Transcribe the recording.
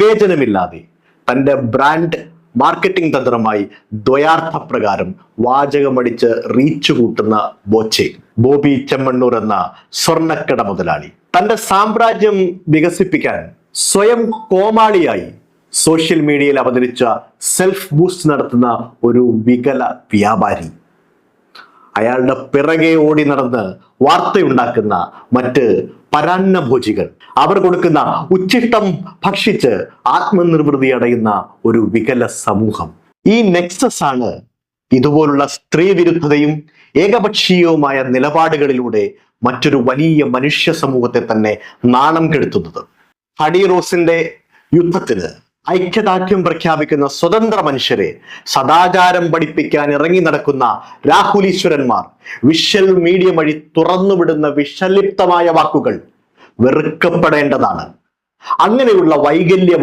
വിവേചനമില്ലാതെ തന്റെ brand marketing തന്ത്രമായി ദ്വയാർത്ഥ പ്രകാരം വാചകമടിച്ച് reach കൂട്ടുന്ന ബോച്ചെ ബോബി ചെമ്മണ്ണൂർ എന്ന സ്വർണക്കട മുതലാളി. തന്റെ സാമ്രാജ്യം വികസിപ്പിക്കാൻ സ്വയം കോമാളിയായി സോഷ്യൽ മീഡിയയിൽ അവതരിച്ച സെൽഫ് ബൂസ്റ്റ് നടത്തുന്ന ഒരു വികല വ്യാപാരി. അയാളുടെ പിറകെ ഓടി നടന്ന് വാർത്തയുണ്ടാക്കുന്ന മറ്റ് പരാന്നഭോജികൾ. അവർ കൊടുക്കുന്ന ഉച്ചിഷ്ടം ഭക്ഷിച്ച് ആത്മനിർവൃതി അടയുന്ന ഒരു വികല സമൂഹം. ഈ നെക്സസ് ആണ് ഇതുപോലുള്ള സ്ത്രീ വിരുദ്ധതയും ഏകപക്ഷീയവുമായ നിലപാടുകളിലൂടെ മറ്റൊരു വലിയ മനുഷ്യ സമൂഹത്തെ തന്നെ നാണം കെടുത്തുന്നത്. ഹഡി റോസിന്റെ യുദ്ധത്തിന് ഐക്യദാർഢ്യം പ്രഖ്യാപിക്കുന്ന സ്വതന്ത്ര മനുഷ്യരെ സദാചാരം പഠിപ്പിക്കാൻ ഇറങ്ങി നടക്കുന്ന രാഹുലീശ്വരന്മാർ വിഷ്വൽ മീഡിയ വഴി തുറന്നുവിടുന്ന വിഷലിപ്തമായ വാക്കുകൾ വെറുക്കപ്പെടേണ്ടതാണ്. അങ്ങനെയുള്ള വൈകല്യ